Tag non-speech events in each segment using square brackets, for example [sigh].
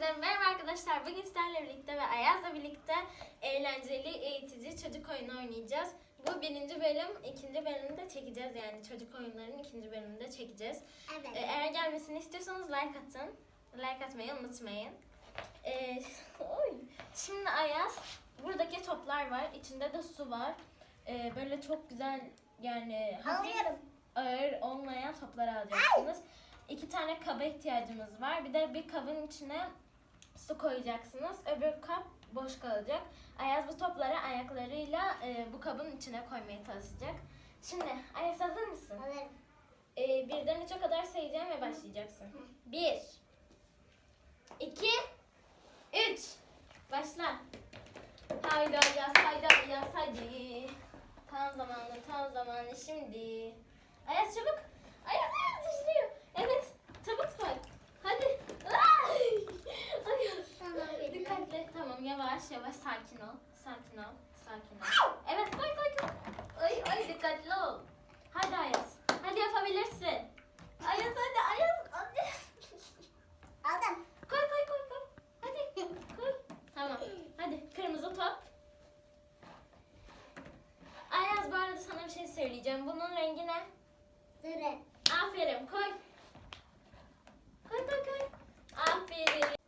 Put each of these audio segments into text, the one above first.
Herkese merhaba arkadaşlar. Bugün sizlerle birlikte ve Ayaz'la birlikte eğlenceli, eğitici çocuk oyunu oynayacağız. Bu birinci bölüm, ikinci bölümü de çekeceğiz yani çocuk oyunlarının ikinci bölümünü de çekeceğiz. Evet. Ee, eğer gelmesini istiyorsanız like atın. Like atmayı unutmayın. Ee, [laughs] oy. Şimdi Ayaz, buradaki toplar var. İçinde de su var. Ee, böyle çok güzel yani hafif ağır olmayan topları alacaksınız. İki tane kaba ihtiyacımız var. Bir de bir kabın içine su koyacaksınız. Öbür kap boş kalacak. Ayaz bu topları ayaklarıyla e, bu kabın içine koymaya çalışacak. Şimdi Ayaz hazır mısın? Alırım. E, birden üçe kadar sayacağım ve başlayacaksın. Bir, iki, üç. Başla. Haydi Ayaz, haydi Ayaz, haydi. Tam zamanı, tam zamanı şimdi. Ayaz çabuk. Ayaz, Ayaz düşüyor. Evet, çabuk koy. Hadi. Ay! Ayaz. Tamam, geliyorum. Tamam, yavaş yavaş sakin ol. Sakin ol. Sakin ol. Evet, koy koy koy. Ay ay dikkatli ol. Hadi Ayaz. Hadi yapabilirsin. Ayaz hadi Ayaz. Hadi. Aldım. Koy koy koy koy. Hadi koy. Tamam. Hadi kırmızı top. Ayaz bu arada sana bir şey söyleyeceğim. Bunun rengi ne? Sarı. Aferin koy. Koy koy koy. Aferin.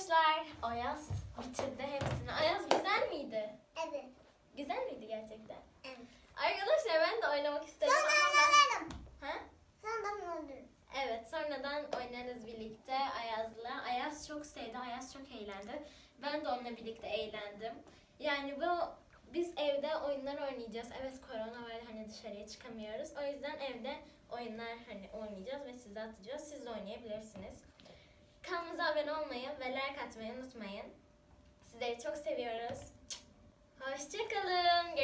Arkadaşlar Ayaz bitirdi hepsini. Ayaz güzel miydi? Evet. Güzel miydi gerçekten? Evet. Arkadaşlar ben de oynamak istedim Sonra ama ben... Ha? Sonra alırım. Evet sonradan oynarız birlikte Ayaz'la. Ayaz çok sevdi, Ayaz çok eğlendi. Ben de onunla birlikte eğlendim. Yani bu biz evde oyunlar oynayacağız. Evet korona var hani dışarıya çıkamıyoruz. O yüzden evde oyunlar hani oynayacağız ve size atacağız. Siz de oynayabilirsiniz. Kanalımıza abone olmayı ve like atmayı unutmayın. Sizleri çok seviyoruz. Hoşçakalın.